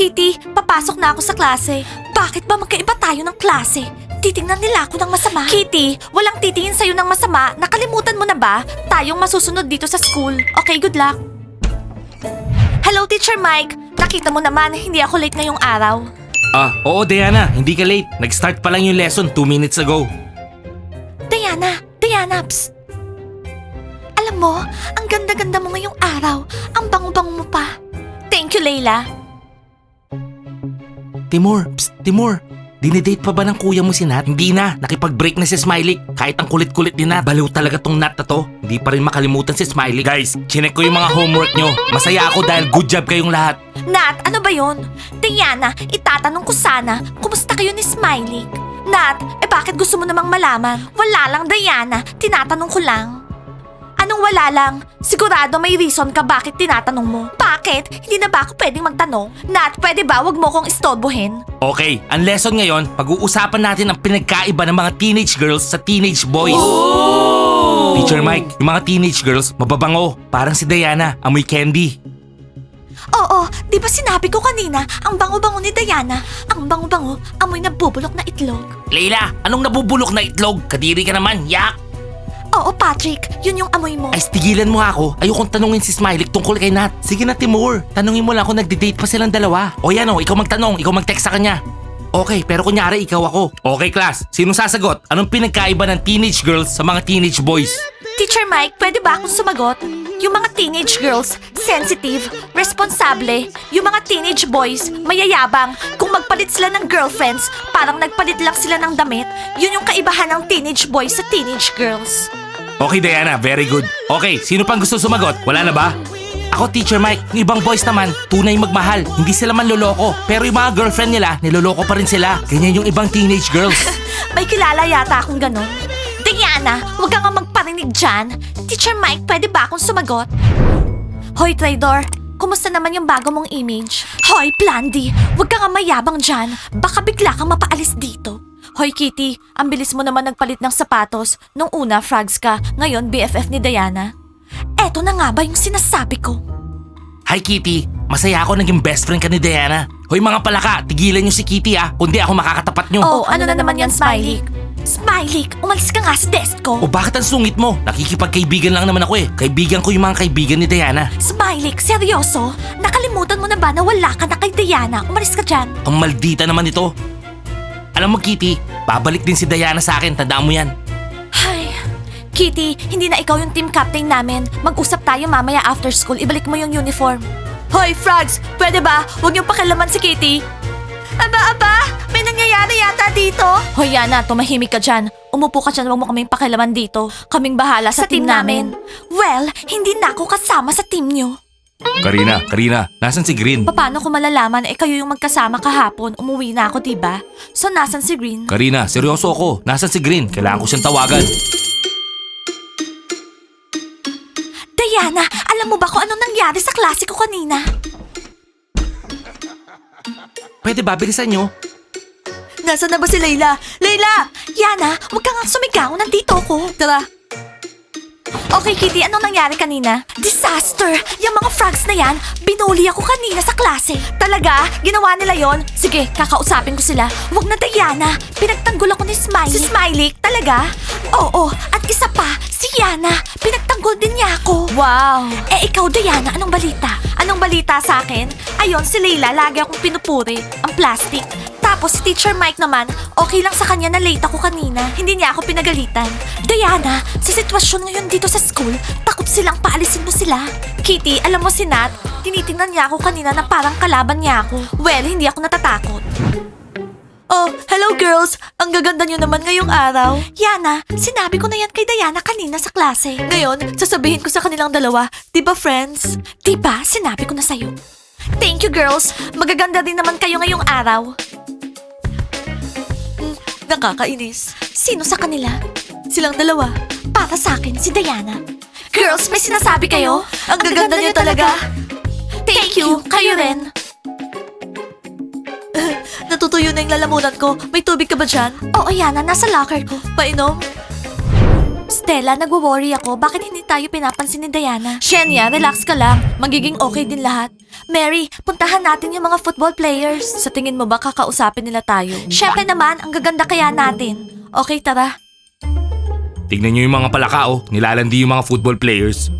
Kitty, papasok na ako sa klase. Bakit ba magkaiba tayo ng klase? Titingnan nila ako ng masama. Kitty, walang titingin sa'yo ng masama. Nakalimutan mo na ba? Tayong masusunod dito sa school. Okay, good luck. Hello, Teacher Mike. Nakita mo naman, hindi ako late ngayong araw. Ah, oo Diana, hindi ka late. Nag-start pa lang yung lesson 2 minutes ago. Diana, Diana, psst. Alam mo, ang ganda-ganda mo ngayong araw. Ang bango-bango mo pa. Thank you, Layla. Timur, psst, Timur. Dinidate pa ba ng kuya mo si Nat? Hindi na, nakipag-break na si Smiley. Kahit ang kulit-kulit ni Nat. Baliw talaga tong Nat na to. Hindi pa rin makalimutan si Smiley. Guys, chinek ko yung mga homework nyo. Masaya ako dahil good job kayong lahat. Nat, ano ba yon? Diana, itatanong ko sana, kumusta kayo ni Smiley? Nat, eh bakit gusto mo namang malaman? Wala lang, Diana. Tinatanong ko lang. Anong wala lang? Sigurado may reason ka bakit tinatanong mo. Bakit? Hindi na ba ako pwedeng magtanong? Nat, pwede ba wag mo kong istolbohin? Okay, ang lesson ngayon, pag-uusapan natin ang pinagkaiba ng mga teenage girls sa teenage boys. Teacher Mike, yung mga teenage girls, mababango. Parang si Diana, amoy candy. Oo, di ba sinabi ko kanina, ang bango-bango ni Diana, ang bango-bango, amoy nabubulok na itlog. Leila, anong nabubulok na itlog? Kadiri ka naman, yak! Oo, Patrick, yun yung amoy mo. Ay, tigilan mo ako. Ayokong tanungin si Smiley tungkol kay Nat. Sige na, Timur. Tanungin mo lang kung nagde-date pa silang dalawa. O yan o, ikaw magtanong. Ikaw mag-text sa kanya. Okay, pero kunyari ikaw ako. Okay, class. Sino sasagot? Anong pinagkaiba ng teenage girls sa mga teenage boys? Teacher Mike, pwede ba akong sumagot? Yung mga teenage girls, sensitive, responsable. Yung mga teenage boys, mayayabang. Kung magpalit sila ng girlfriends, parang nagpalit lang sila ng damit. Yun yung kaibahan ng teenage boys sa teenage girls. Okay, Diana. Very good. Okay, sino pang gusto sumagot? Wala na ba? Ako, Teacher Mike. Yung ibang boys naman, tunay magmahal. Hindi sila man loloko. Pero yung mga girlfriend nila, niloloko pa rin sila. Ganyan yung ibang teenage girls. May kilala yata akong ganun. Diana, huwag ka nga magparinig dyan. Teacher Mike, pwede ba akong sumagot? Hoy, Traidor. Kumusta naman yung bago mong image? Hoy, Plandy, huwag ka nga mayabang dyan. Baka bigla kang mapaalis dito. Hoy, Kitty, ang bilis mo naman nagpalit ng sapatos. Nung una, frogs ka. Ngayon, BFF ni Diana. Eto na nga ba yung sinasabi ko? Hi, Kitty. Masaya ako naging best friend ka ni Diana. Hoy mga palaka, tigilan niyo si Kitty ah. Kundi ako makakatapat niyo. Oh, ano, na naman yan, Smiley? Smiley, umalis ka nga sa desk ko. O bakit ang sungit mo? Nakikipagkaibigan lang naman ako eh. Kaibigan ko yung mga kaibigan ni Diana. Smiley, seryoso? Nakalimutan mo na ba na wala ka na kay Diana? Umalis ka dyan. Ang maldita naman ito. Alam mo Kitty, babalik din si Diana sa akin. Tandaan mo yan. Ay, Kitty, hindi na ikaw yung team captain namin. Mag-usap tayo mamaya after school. Ibalik mo yung uniform. Hoy, Frogs! Pwede ba? Huwag niyong pakialaman si Kitty. Aba, aba! May nangyayari yata dito. Hoy, Yana, tumahimik ka dyan. Umupo ka dyan, huwag mo kaming pakialaman dito. Kaming bahala sa, team, namin. Well, hindi na ako kasama sa team niyo. Karina, Karina, nasan si Green? Paano ko malalaman eh kayo yung magkasama kahapon? Umuwi na ako, diba? So, nasan si Green? Karina, seryoso ako. Nasan si Green? Kailangan ko siyang tawagan. Diana, alam mo ba kung anong nangyari sa klase ko kanina? Pwede ba bilisan nyo? Nasaan na ba si Layla? Layla! Yana, huwag ka nga sumigaw. Nandito ako. Tara. Okay, Kitty, anong nangyari kanina? Disaster! Yung mga frogs na yan, binuli ako kanina sa klase. Talaga? Ginawa nila yon? Sige, kakausapin ko sila. Huwag na, Diana. Pinagtanggol ako ni Smiley. Si Smiley? Talaga? Oo, at isa pa, si Yana. Pinagtanggol din niya ako. Wow! Eh, ikaw, Diana, anong balita? Anong balita sa akin? Ayon, si Layla, lagi akong pinupuri. Ang plastic. Tapos si Teacher Mike naman, okay lang sa kanya na late ako kanina. Hindi niya ako pinagalitan. Diana, sa sitwasyon ngayon dito sa school, takot silang paalisin mo sila. Kitty, alam mo si Nat, tinitingnan niya ako kanina na parang kalaban niya ako. Well, hindi ako natatakot. Oh, hello girls! Ang gaganda niyo naman ngayong araw. Yana, sinabi ko na yan kay Diana kanina sa klase. Ngayon, sasabihin ko sa kanilang dalawa, di ba friends? Di ba, sinabi ko na sa'yo. Thank you girls! Magaganda din naman kayo ngayong araw. Nakakainis. Sino sa kanila? Silang dalawa. Para sa akin, si Diana. Girls, may sinasabi kayo? Ang gaganda niyo talaga. Thank you, kayo rin. Natutuyo na yung lalamunan ko. May tubig ka ba dyan? Oo, Yana. Nasa locker ko. Painom? Stella, nagwo-worry ako. Bakit hindi tayo pinapansin ni Diana? Shenya, relax ka lang. Magiging okay din lahat. Mary, puntahan natin yung mga football players. Sa tingin mo ba kakausapin nila tayo? Siyempre naman, ang gaganda kaya natin. Okay, tara. Tignan nyo yung mga palaka oh. Nilalandi yung mga football players.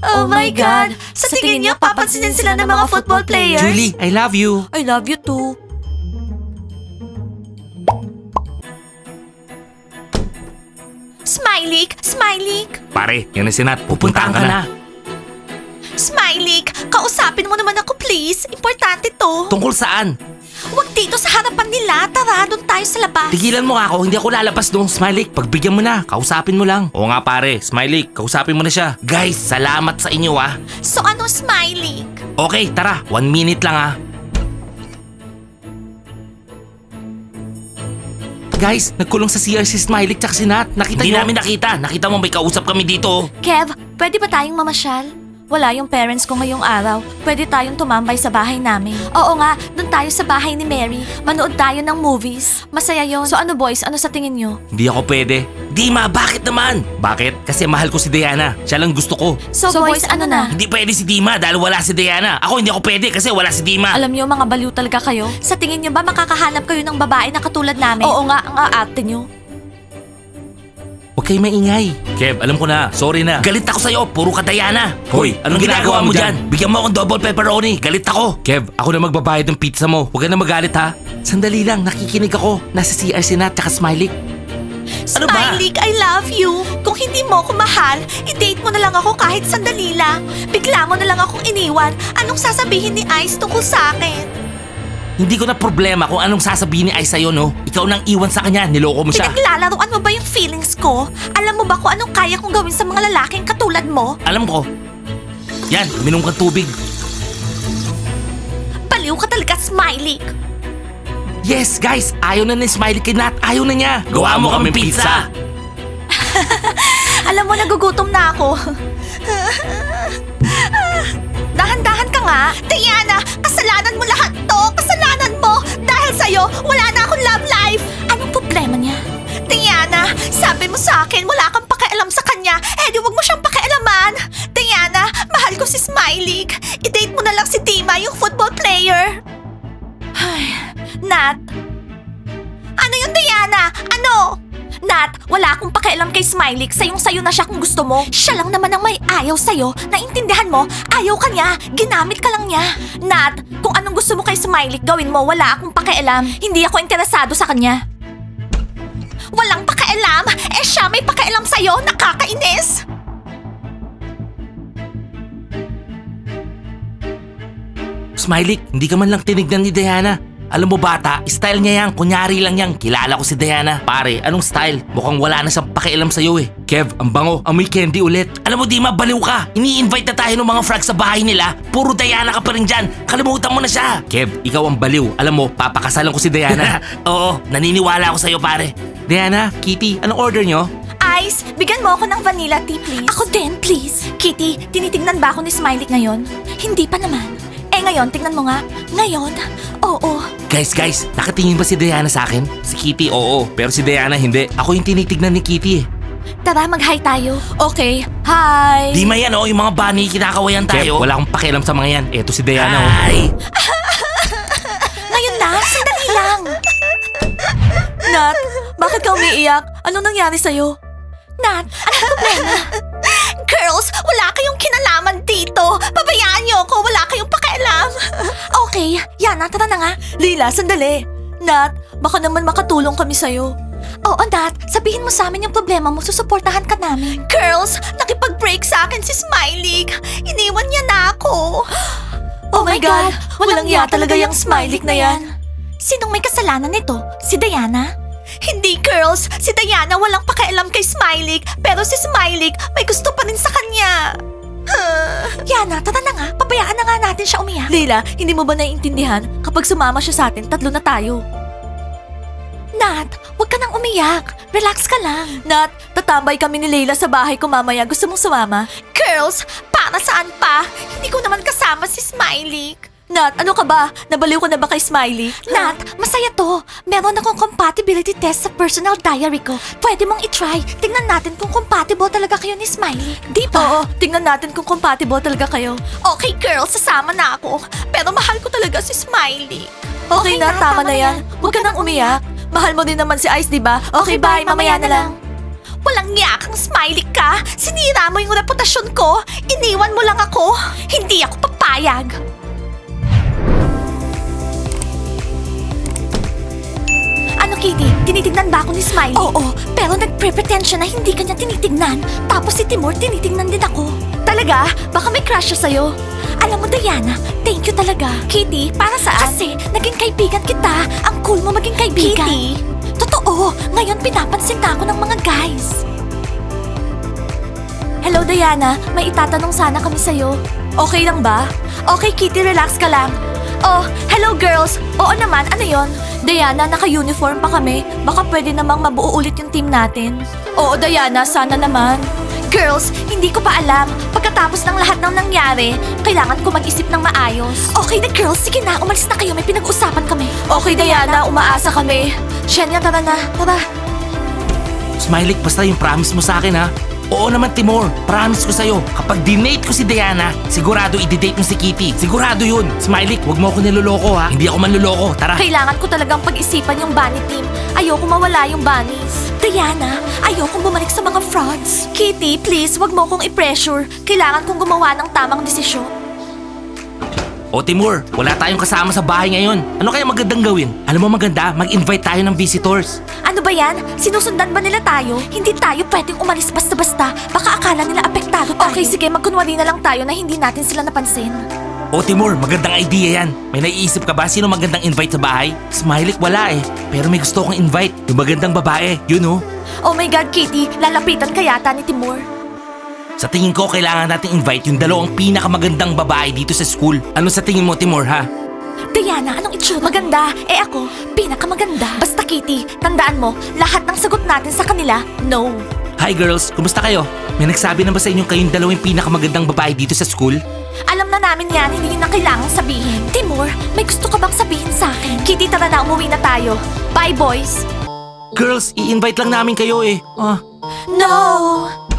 Oh, my God! Sa tingin niyo, papansinin sila ng mga football players? Julie, I love you. I love you too. Smiley! Smiley! Pare, yan na si Nat. Pupuntaan ka na. Smiley! Kausapin mo naman ako please. Importante to. Tungkol saan? Huwag dito sa harapan nila. Tara, doon tayo sa labas. Tigilan mo nga ako, hindi ako lalabas doon. Smiley, pagbigyan mo na. Kausapin mo lang. Oo nga pare, Smiley, kausapin mo na siya. Guys, salamat sa inyo ah. So ano, Smiley? Okay, tara. One minute lang ah. Guys, nagkulong sa CR si Smiley tsaka si Nat. Nakita Hindi namin nakita. Nakita mo may kausap kami dito. Kev, pwede ba tayong mamasyal? Wala yung parents ko ngayong araw. Pwede tayong tumambay sa bahay namin. Oo nga, doon tayo sa bahay ni Mary. Manood tayo ng movies. Masaya yon. So ano boys, ano sa tingin nyo? Hindi ako pwede. Dima, bakit naman? Bakit? Kasi mahal ko si Diana. Siya lang gusto ko. So, boys, ano na? Hindi pwede si Dima dahil wala si Diana. Ako hindi ako pwede kasi wala si Dima. Alam nyo, mga baliw talaga kayo. Sa tingin nyo ba makakahanap kayo ng babae na katulad namin? Oo nga, ang aarte nyo. Huwag kayo maingay. Kev, alam ko na. Sorry na. Galit ako sa'yo. Puro ka Diana. Hoy, anong ginagawa mo dyan? Bigyan mo akong double pepperoni. Galit ako. Kev, ako na magbabayad ng pizza mo. Huwag ka na magalit ha. Sandali lang, nakikinig ako. Nasa CR si Nat tsaka Smiley. Ano ba? Smiley, I love you. Kung hindi mo ako mahal, i-date mo na lang ako kahit sandali lang. Bigla mo na lang akong iniwan. Anong sasabihin ni Ice tungkol sa akin? Hindi ko na problema kung anong sasabihin ni Ay sa'yo, no? Ikaw nang iwan sa kanya. Niloko mo siya. Pinaglalaroan mo ba yung feelings ko? Alam mo ba kung anong kaya kong gawin sa mga lalaking katulad mo? Alam ko. Yan, uminom kang tubig. Baliw ka talaga, Smiley. Yes, guys! Ayaw na ni Smiley kay Nat. Ayaw na niya. Gawa mo kami pizza. Alam mo, nagugutom na ako. Dahan-dahan ka nga. Diana, kasalanan mo lahat to. Kasalanan sa'yo, wala na akong love life. Anong problema niya? Diana, sabi mo sa akin, wala kang pakialam sa kanya. Eh di wag mo siyang pakialaman. Diana, mahal ko si Smiley. I-date mo na lang si Dima, yung football player. Ay, Nat. Ano yun, Diana? Ano? Nat, wala akong pakialam kay Smiley. Sayong sayo na siya kung gusto mo. Siya lang naman ang may ayaw sa'yo. Naintindihan mo? Ayaw ka niya. Ginamit ka lang niya. Nat, kung anong gusto mo kay Smiley, gawin mo. Wala akong pakialam. Hindi ako interesado sa kanya. Walang pakialam? Eh siya may pakialam sa'yo? Nakakainis! Smiley, hindi ka man lang tinignan ni Diana. Alam mo bata, style niya yan. Kunyari lang yan. Kilala ko si Diana. Pare, anong style? Mukhang wala na siyang pakialam sa'yo eh. Kev, ang bango. Amoy candy ulit. Alam mo di mabaliw ka. Ini-invite na tayo ng mga frogs sa bahay nila. Puro Diana ka pa rin dyan. Kalimutan mo na siya. Kev, ikaw ang baliw. Alam mo, papakasalan ko si Diana. Oo, naniniwala ako sa'yo pare. Diana, Kitty, anong order nyo? Ice, bigyan mo ako ng vanilla tea, please. Ako din, please. Kitty, tinitignan ba ako ni Smiley ngayon? Hindi pa naman. Eh ngayon, tignan mo nga. Ngayon? Oo. Guys, guys, nakatingin ba si Diana sa akin? Si Kitty, oo. Pero si Diana, hindi. Ako yung tinitignan ni Kitty eh. Tara, mag-hi tayo. Okay. Hi! Di ma yan oh, yung mga bunny, kinakawayan tayo. wala akong pakialam sa mga yan. Eto si Diana oh. Hi! Ngayon na, sandali lang. Nat, bakit ka umiiyak? Anong nangyari sa'yo? Nat, anong problema? Girls, wala kayong kinalaman dito. Pabayaan niyo ako, wala kayong pakialam. okay, Yana, tara na nga. Lila, sandali. Nat, baka naman makatulong kami sa'yo. Oo, Nat. Sabihin mo sa amin yung problema mo. Susuportahan ka namin. Girls, nakipag-break sa akin si Smiley. Iniwan niya na ako. Oh, my God! Walang iya talaga yung Smiley na yan. Sinong may kasalanan nito? Si Diana? Hindi, girls. Si Diana walang pakialam kay Smiley, pero si Smiley may gusto pa rin sa kanya. Yana, tara na nga. Pabayaan na nga natin siya umiyak. Leila, hindi mo ba naiintindihan? Kapag sumama siya sa atin, tatlo na tayo. Nat, huwag ka nang umiyak. Relax ka lang. Nat, tatambay kami ni Leila sa bahay ko mamaya. Gusto mong sumama? Girls, para saan pa? Hindi ko naman kasama si Smiley. Nat, ano ka ba? Nabaliw ka na ba kay Smiley? Nat, masaya to. Meron akong compatibility test sa personal diary ko. Pwede mong itry. Tingnan natin kung compatible talaga kayo ni Smiley. Di ba? Oo, tingnan natin kung compatible talaga kayo. Okay, girls, sasama na ako. Pero mahal ko talaga si Smiley. Okay, na, tama, na yan. Huwag ka nang umiyak. Mahal mo din naman si Ice, di ba? Okay, bye, mamaya na lang. Walang niya kang smiley ka! Sinira mo yung reputasyon ko! Iniwan mo lang ako! Hindi ako papayag! Kitty? Tinitignan ba ako ni Smiley? Oo, pero nagpre-pretend siya na hindi kanya tinitignan. Tapos si Timur tinitignan din ako. Talaga? Baka may crush siya sa'yo. Alam mo, Diana, thank you talaga. Kitty, para saan? Kasi naging kaibigan kita. Ang cool mo maging kaibigan. Kitty? Totoo, ngayon pinapansin na ako ng mga guys. Hello, Diana. May itatanong sana kami sa'yo. Okay lang ba? Okay, Kitty, relax ka lang. Oh, hello girls! Oo naman, ano yon? Diana, naka-uniform pa kami. Baka pwede namang mabuo ulit yung team natin. Oo, Diana, sana naman. Girls, hindi ko pa alam. Pagkatapos ng lahat ng nangyari, kailangan ko mag-isip ng maayos. Okay na girls, sige na, umalis na kayo. May pinag-usapan kami. Okay, Diana, umaasa kami. Shenya, tara na. Tara. Smiley, basta yung promise mo sa akin ha. Oo naman Timor, promise ko sa'yo, kapag dinate ko si Diana, sigurado i-date mo si Kitty. Sigurado yun. Smiley, wag mo ako niloloko ha. Hindi ako manloloko. Tara. Kailangan ko talagang pag-isipan yung bunny team. Ayoko mawala yung bunnies. Diana, ayokong bumalik sa mga frogs. Kitty, please, wag mo kong i-pressure. Kailangan kong gumawa ng tamang desisyon. O Timur, wala tayong kasama sa bahay ngayon. Ano kaya magandang gawin? Alam mo maganda, mag-invite tayo ng visitors. Ano ba yan? Sinusundan ba nila tayo? Hindi tayo pwedeng umalis basta-basta. Baka akala nila apektado tayo. Okay, sige, magkunwari na lang tayo na hindi natin sila napansin. O Timur, magandang idea yan. May naiisip ka ba sino magandang invite sa bahay? Smiley, wala eh. Pero may gusto kong invite. Yung magandang babae, yun oh. Oh my God, Kitty, lalapitan ka yata ni Timur. Sa tingin ko, kailangan nating invite yung dalawang pinakamagandang babae dito sa school. Ano sa tingin mo, Timur, ha? Diana, anong itsura? Maganda. Eh ako, pinakamaganda. Basta Kitty, tandaan mo, lahat ng sagot natin sa kanila, no. Hi girls, kumusta kayo? May nagsabi na ba sa inyo kayong dalawang pinakamagandang babae dito sa school? Alam na namin yan, hindi na kailangang sabihin. Timur, may gusto ka bang sabihin sa akin? Kitty, tara na, umuwi na tayo. Bye, boys. Girls, i-invite lang namin kayo eh. Ah, No!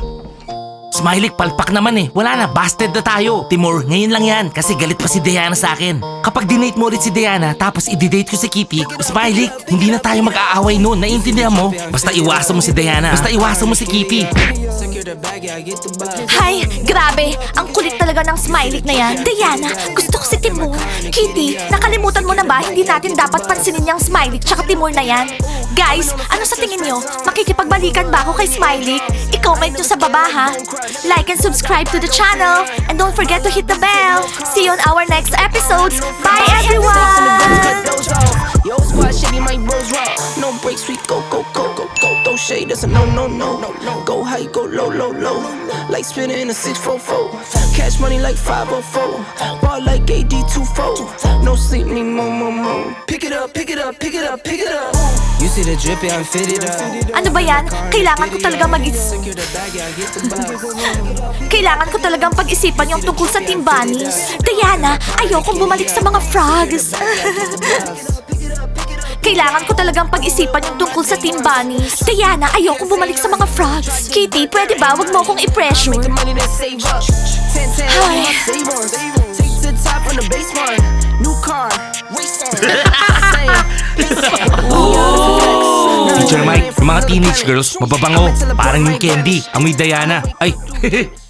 Smiley, palpak naman eh. Wala na, busted na tayo. Timur, ngayon lang yan kasi galit pa si Diana sa akin. Kapag dinate mo ulit si Diana tapos i-date ko si Kitty, Smiley, hindi na tayo mag-aaway noon. Naiintindihan mo? Basta iwasan mo si Diana. Basta iwasan mo si Kitty. Hay, grabe. Ang kulit talaga ng smiley na yan. Diana, gusto ko si Timur. Kitty, nakalimutan mo na ba hindi natin dapat pansinin yung smiley tsaka Timur na yan? Guys, ano sa tingin nyo? Makikipagbalikan ba ako kay Smiley? I-comment nyo sa baba ha. Like and subscribe to the channel. And don't forget to hit the bell. See you on our next episodes. Bye everyone! Go, go, go, go, go. Shade, no, no, no. Go high, go low, low, low. Like spinning in a 644. Cash money like 504. Ball like AD24. No sleep, need more, more, more. Pick it up, pick it up, pick it up, pick it up. You see the drip, yeah, I'm fitted up. Ano ba yan? Kailangan ko talaga mag Secure the bag, yeah, I get the box. Kailangan ko talagang pag-isipan yung tungkol sa Team Bunnies. Diana, ayokong bumalik sa mga frogs. Kailangan ko talagang pag-isipan yung tungkol sa Team Bunnies. Diana, ayokong bumalik sa mga frogs. Kitty, pwede ba? Wag mo akong i-pressure. The money that save up. 10 10 Hi. Teacher Mike, yung mga teenage girls, mababango. Parang yung candy. Amoy Diana. Ay,